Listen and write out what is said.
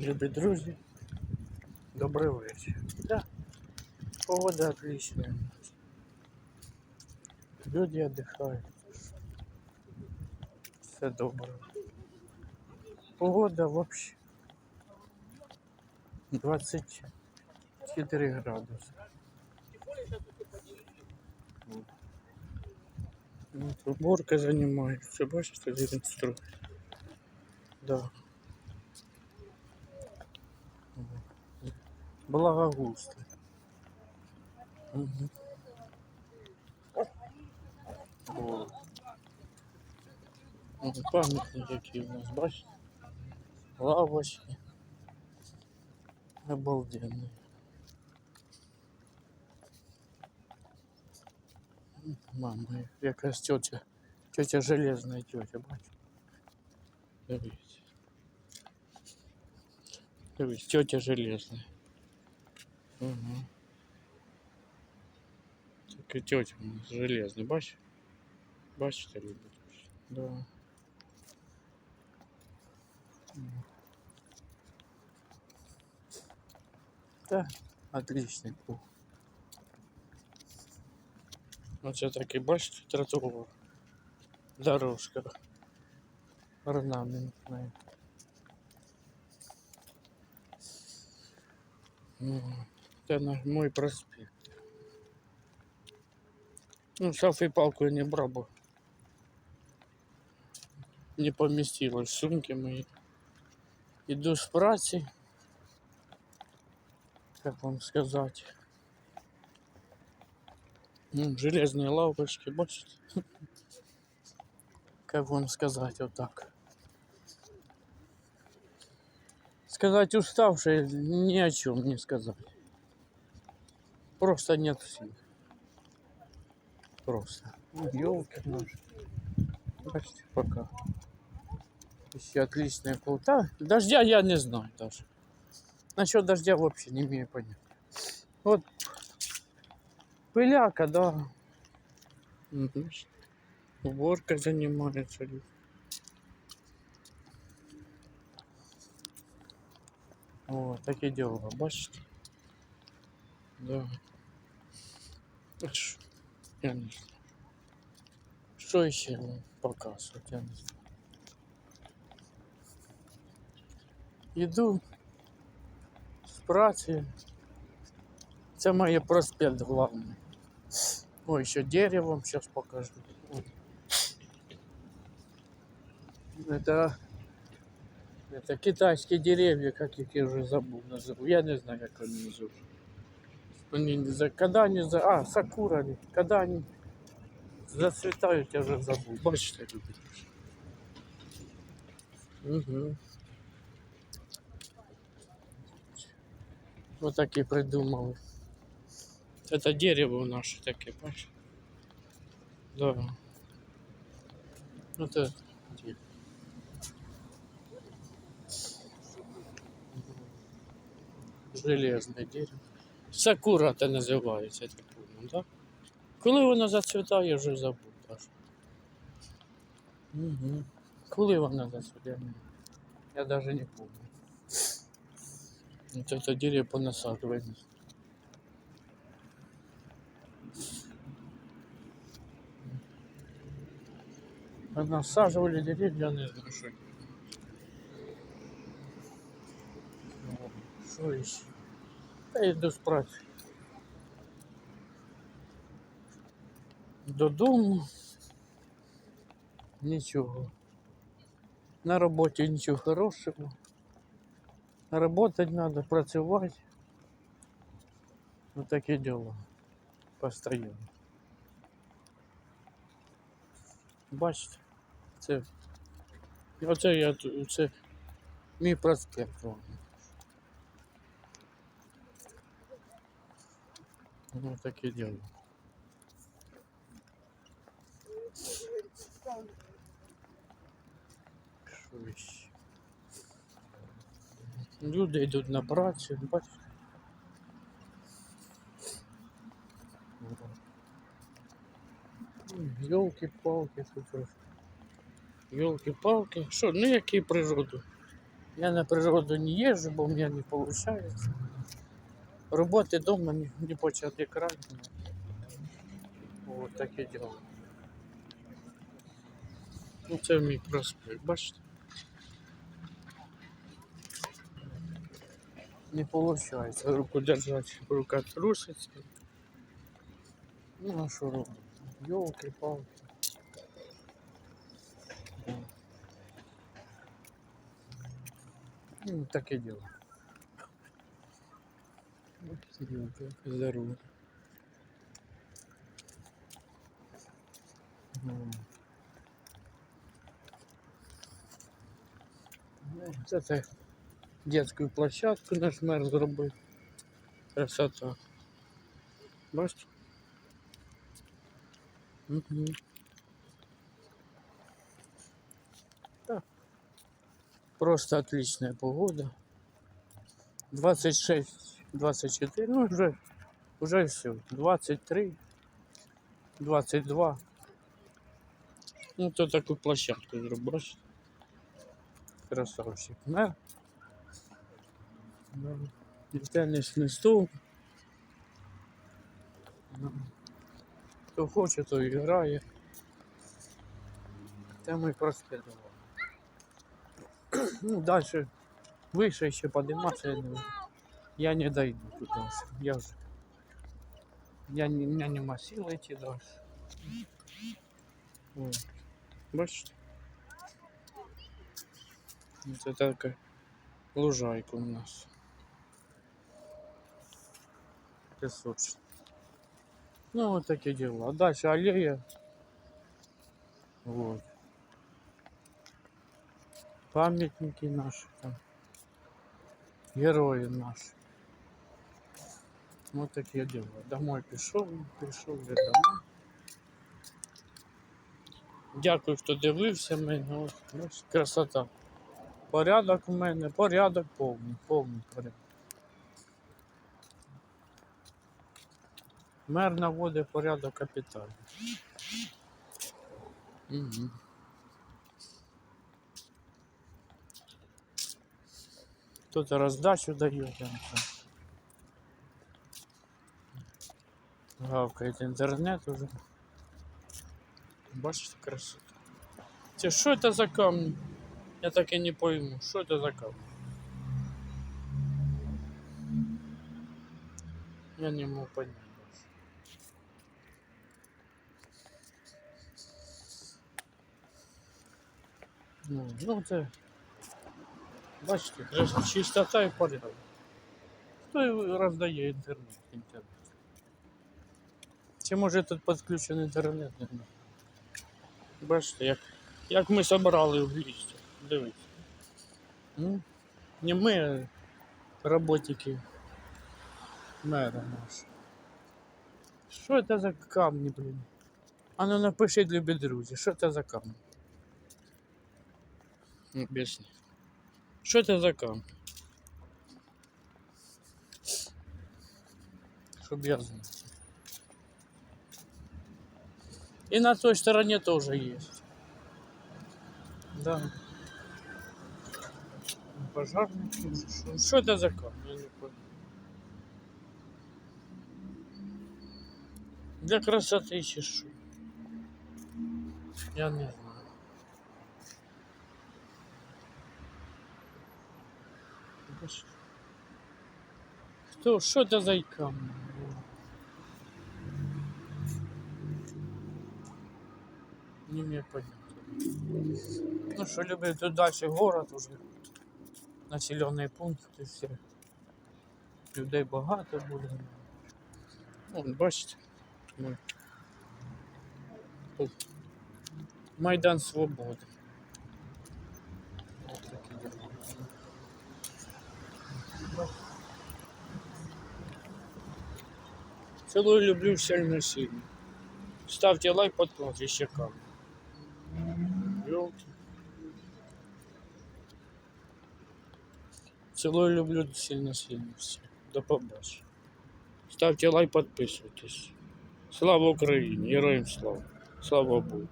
Любі друзі, добрий вечір. Да, погода отличная. Люди отдыхают. Все добре. Погода вообще 24 градуса. Вот. Вот, Уборка занимается. Бачите, один строит. Да. Благогусто. Угу. О. Пам'ятники які у нас, бачите? Лавочки. Обалденные. Мама, якась тетя. Тетя железная тетя, бачите? Дивіться. Дивись, тетя железная. Угу. Так і тетя у нас железная, бачиш? Бачите, люди? Да. Да, отличный пух. Оце такий, бачите, тротуар. Дорожка. Орнаментная. М, Это на мой проспект. Ну, селфи-палку я не брал бы. Не поместилось в сумки мои. Иду с праці. Как вам сказать? Ну, железные лавочки, бачите? Как вам сказать вот так? Сказать уставший ни о чем не сказать. Просто нет сил. Просто. Елки наши. Бачите, пока. Еще отличная полта. Дождя я не знаю даже. Насчет дождя вообще не имею понятия. Вот пыляка, да. Уборка занимается. люди. О, таке діло, бачите? Да. А що? Я не знаю. Що ще вам показувати, я не знаю. Іду з праці. Це моє проспект главний. Ой, ще дерево вам сейчас покажу. Ой. Это, это китайские деревья, как их я уже забыл назову. Я не знаю, как они назовут. Они не за, когда они за... А, сакура. ли. Когда они зацветают, я уже забыл. Бачите, люди. Угу. Вот такие придумал. Это дерево наше такие, бачите? Да. Это дерево. Железне дерево. Це кура те називається такому, так? Коли вона зацвітає, вже забув. Угу. Коли вона зацвітає? Я навіть не пам'ятаю. Ну, це дірі понасаджували. Насаживали деревья, я не знаю, что. Что еще? Та йду з праці. Додому. Нічого. На роботі нічого хорошого. Работать надо, працювати. Ну таке діло. Постоянно. Бачите, це. Оце я це мій проспект. Ну таке діло. Що ще? Люди йдуть на працю, бачите? Йолки-палки тут. Йолки-палки. Що, ну які природу? Я на природу не езжу, бо у меня не получается. Роботи дома не, не почати край. Вот таке діло. Ну це мій проспект, бачите? Не получается руку держать, рука труситься. Ну а що робити? Йолки-палки. Да. Ну, таке діло. Здорово. Ну. Це це детскую площадку наш мер зробив. Красота. Бачите? Угу. Так. Просто отличная погода. 26, 24, ну уже, уже все. 23, 22. Ну, то таку площадку зробиш. Красавчик. Тенісний стул. Ну, Хто хоче, то і грає. Та ми прослідували. Ну, далі вище ще подиматися, не, я не дойду туда. уже. Я вже. Я не, меня нема сил идти дальше. Вот. Бачите? Це така лужайка у нас. Песочек. Ну, вот такие дела. Дальше аллея. Вот. Памятники наши там. Герої наші. Вот такі дела. Домой пішов, пішов я домой. Дякую, хто дивився мене. Ось, красота. Порядок у мене, порядок повний, повний порядок. Мер наводить порядок капітальний. Угу. Тут роздачу дають. Гавкает интернет уже. Бачите красоту. Це що це за камни? Я так і не пойму, що це за камни. Я не можу понять. даже. Ну, ну це. Бачите, крас- чистота і порядок. Хто і роздає інтернет? інтернет? Чи може тут підключений інтернет? Не знаю. Бачите, як, як ми собрали в лісті. Дивіться. Ну, не ми, а роботники мера нашого. Що це за камні, блін? А ну напишіть, любі друзі, що це за камні? Ну, Об'ясни. Що це за камні? Щоб я знав. И на той стороне тоже есть. Да. Пожарники. Что- Что это за камень? Я не понял. Для красоты чешу. Я не знаю. Кто? Что это за камень? Не мне. Ну що, любить тут далі город уже. Населений пункт і все. Людей багато буде. Вон, бачите. Майдан Свободи. Ось такі. Целую, люблю, сильно сильно. Ставьте лайк, подписывайтесь, еще камень. Ёлки. Целую, люблю сильно-сильно все. До побачення. Ставте лайк, підписуйтесь. Слава Україні! Героям слава! Слава Богу!